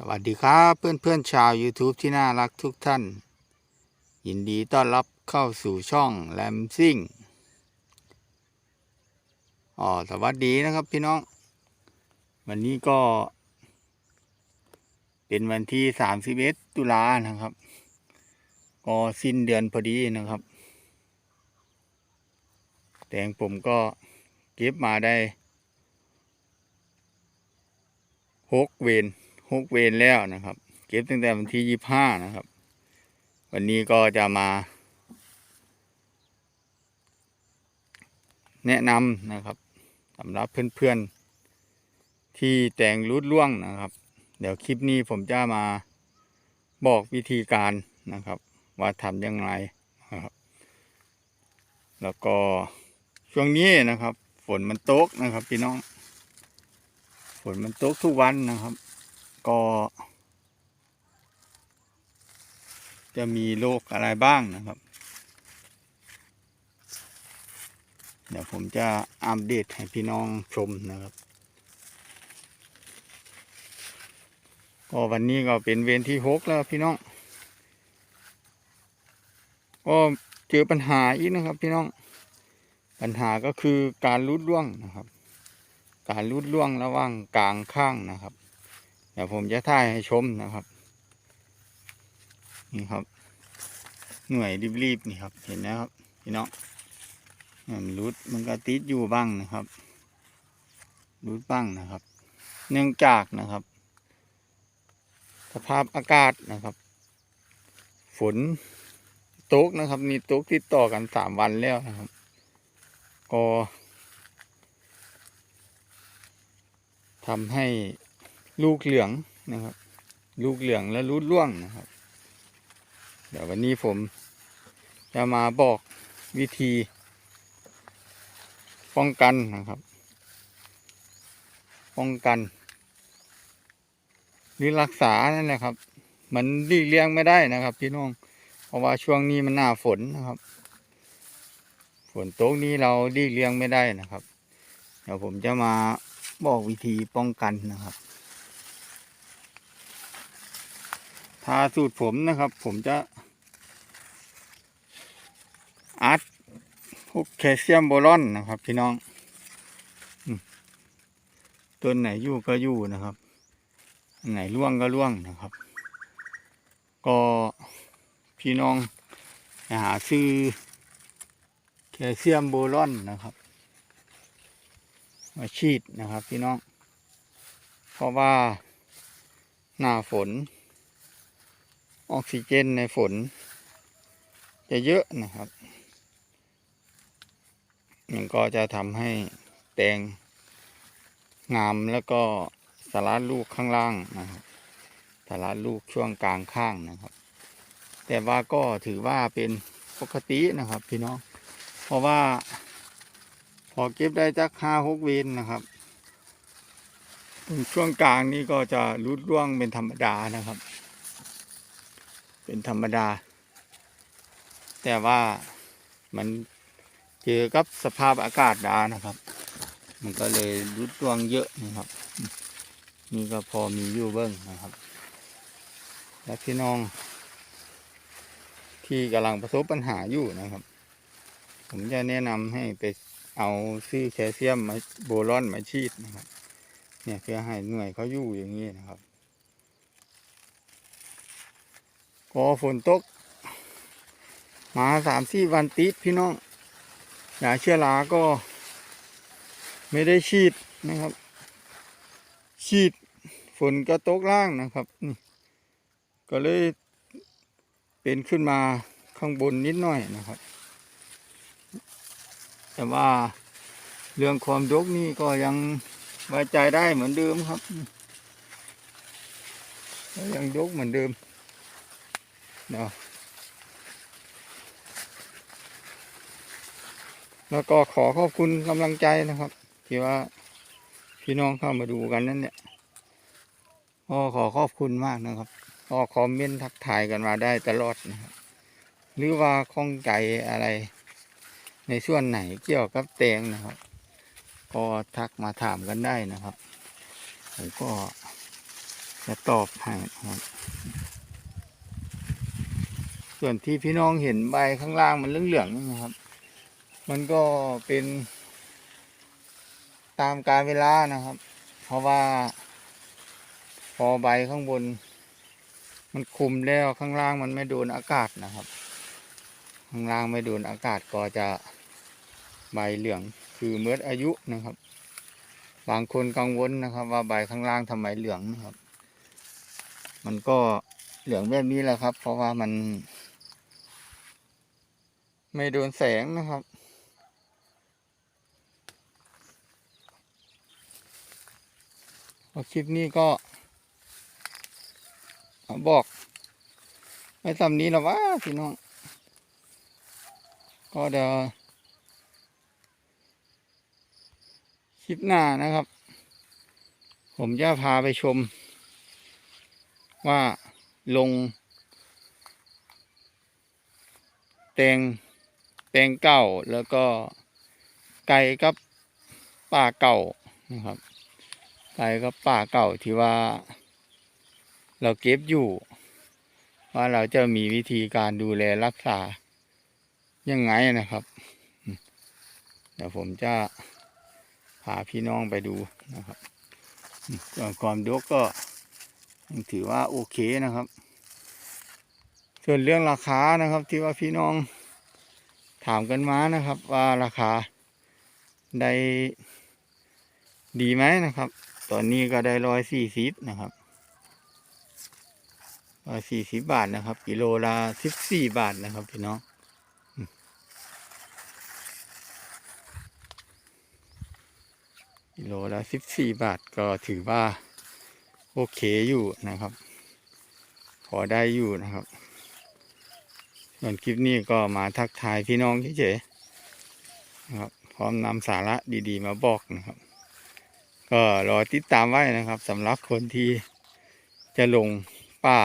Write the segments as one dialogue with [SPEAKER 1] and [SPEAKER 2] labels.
[SPEAKER 1] สวัสดีครับเพื่อนๆชาว YouTube ที่น่ารักทุกท่าน ยินดีต้อนรับเข้าสู่ช่องแลมซิ่งอ๋อสวัสดีนะครับพี่น้อง วันนี้ก็ เป็นวันที่31ตุลานะครับ ก็สิ้นเดือนพอดีนะครับ แตงผมก็เก็บมาได้หกเวน หกเวนแล้วนะครับ เก็บตั้งแต่วันที่ยี่ห้านะครับ วันนี้ก็จะมา แนะนำนะครับสำหรับเพื่อนๆ ที่แต่งรุดล่วงนะครับ เดี๋ยวคลิปนี้ผมจะมาบอกวิธีการนะครับ ว่าทำยังไงนะครับ แล้วก็ช่วงนี้นะครับ ฝนมันตกนะครับพี่น้อง ฝนมันตกทุกวันนะครับ ก็ จะมีโรคอะไรบ้างนะครับ เดี๋ยวผมจะอัปเดตให้พี่น้องชมนะครับ ก็วันนี้ก็เป็นเวรที่หกแล้วพี่น้อง ก็เจอปัญหาอีกนะครับพี่น้อง ปัญหาก็คือการรุดร่วงนะครับ การรุดร่วงระหว่างกลางข้างนะครับ ดี๋ยวผมจะถ่ายให้ชมนะครับ นี่ครับ หน่วยรีบๆนี่ครับ เห็นนะครับพี่น้องมันรุดมันก็ติดอยู่บ้างนะครับรุดบ้างนะครับ เนื่องจากนะครับ สภาพอากาศนะครับ ฝนตกนะครับมีตกติดต่อกันสามวันแล้วนะครับ ก็ทำให้ ลูกเหลืองนะครับ ลูกเหลืองและรูดร่วงนะครับ เดี๋ยววันนี้ผมจะมาบอกวิธีป้องกันนะครับ ป้องกัน หรือรักษานั่นแหละครับ มันหลีเลี่ยงไม่ได้นะครับ พี่น้อง เพราะว่าช่วงนี้มันหน้าฝนนะครับ ฝนตกนี้เราหลีเลี่ยงไม่ได้นะครับ เดี๋ยวผมจะมาบอกวิธีป้องกันนะครับ ทาสูตรผมนะครับ ผมจะอัดพวกแคลเซียมโบรอนนะครับพี่น้องต้นไหนอยู่ก็อยู่นะครับไหนร่วงก็ร่วงนะครับ ก็พี่น้องหาซื้อแคลเซียมโบรอนนะครับ มาฉีดนะครับพี่น้อง เพราะว่าหน้าฝน ออกซิเจนในฝน จะเยอะนะครับมันก็จะทำให้แตงงามแล้วก็สลัดลูกข้างล่างนะครับสลัดลูกช่วงกลางข้างนะครับ แต่ว่าก็ถือว่าเป็นปกตินะครับ พี่น้อง เพราะว่าพอเก็บได้จักห้าหกเวนนะครับ ช่วงกลางนี่ก็จะรุดร่วงเป็นธรรมดานะครับ เป็นธรรมดา แต่ว่ามันเจอกับสภาพอากาศดานะครับ มันก็เลยรุดร่วงเยอะนะครับ นี่ก็พอมีอยู่เบิ้งนะครับ และพี่น้อง ที่กำลังประสบปัญหาอยู่นะครับ ผมจะแนะนำให้ไปเอาซื้อแคลเซียมมาโบรอนมาฉีดนะครับ เนี่ยเพื่อให้หน่วยเขาอยู่อย่างนี้นะครับ ก็ฝนตก มาสามสี่วันติดพี่น้องยาเชื้อราก็ ไม่ได้ฉีดนะครับ ฉีดฝนก็ตกล่างนะครับนี่ก็เลยเป็นขึ้นมาข้างบนนิดหน่อยนะครับ แต่ว่าเรื่องความยกนี่ก็ยังไว้ใจได้เหมือนเดิมครับ ยังยกเหมือนเดิม เนาะแล้วก็ขอขอบคุณกำลังใจนะครับ ที่ว่าพี่น้องเข้ามาดูกันนั่นเนี่ยก็ขอขอบคุณมากนะครับก็คอมเมนต์ทักทายกันมาได้ตลอดนะครับ หรือว่าข้องใจอะไร ในส่วนไหนเกี่ยวกับแตงนะครับ ก็ทักมาถามกันได้นะครับผมก็จะตอบให้นะครับ ส่วนที่พี่น้องเห็นใบข้างล่างมันเหลืองๆนี่นะครับ มันก็เป็น ตามการเวลานะครับ เพราะว่า พอใบข้างบน มันคุมแล้วข้างล่างมันไม่โดนอากาศนะครับ ข้างล่างไม่โดนอากาศก็จะใบเหลืองคือเมื่ออายุนะครับ บางคนกังวลนะครับ ว่าใบข้างล่างทำไมเหลืองนะครับ มันก็เหลืองแบบนี้แหละครับ เพราะว่ามัน ไม่โดนแสงนะครับ คลิปนี้ก็บอกไว้ทำนี้แล้ววะพี่น้อง ก็เดี๋ยวคลิปหน้านะครับ ผมจะพาไปชม ว่าลง แตง แตงเก่าแล้วก็ไก่กับป่าเก่านะครับ ไก่กับป่าเก่าที่ว่า เราเก็บอยู่ ว่าเราจะมีวิธีการดูแลรักษายังไงนะครับเดี๋ยวผมจะพาพี่น้องไปดูนะครับส่วนความดกก็ถือว่าโอเคนะครับ ส่วนเรื่องราคานะครับที่ว่าพี่น้อง ถามกันมานะครับ ว่าราคาได้ดีไหมนะครับ ตอนนี้ก็ได้ร้อยสี่สิบนะครับร้อยสี่สิบบาทนะครับ กิโลละสิบสี่บาทนะครับพี่น้องกิโลละสิบสี่บาทก็ถือว่า โอเคอยู่นะครับ พอได้อยู่นะครับ ส่วนคลิปนี้ก็มาทักทายพี่น้องเฉยๆนะครับ พร้อมนำสาระดีๆ มาบอกนะครับ ก็รอติดตามไว้นะครับสำหรับคนที่จะลงป่า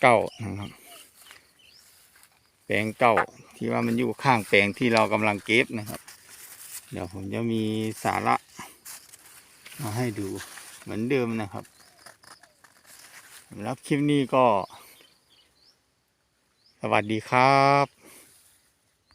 [SPEAKER 1] เก่านะครับแปลงเก่าที่ว่ามันอยู่ข้างแปลงที่เรากำลังเก็บนะครับ เดี๋ยวผมจะมีสาระ มาให้ดูเหมือนเดิมนะครับสำหรับคลิปนี้ก็ สวัสดีครับ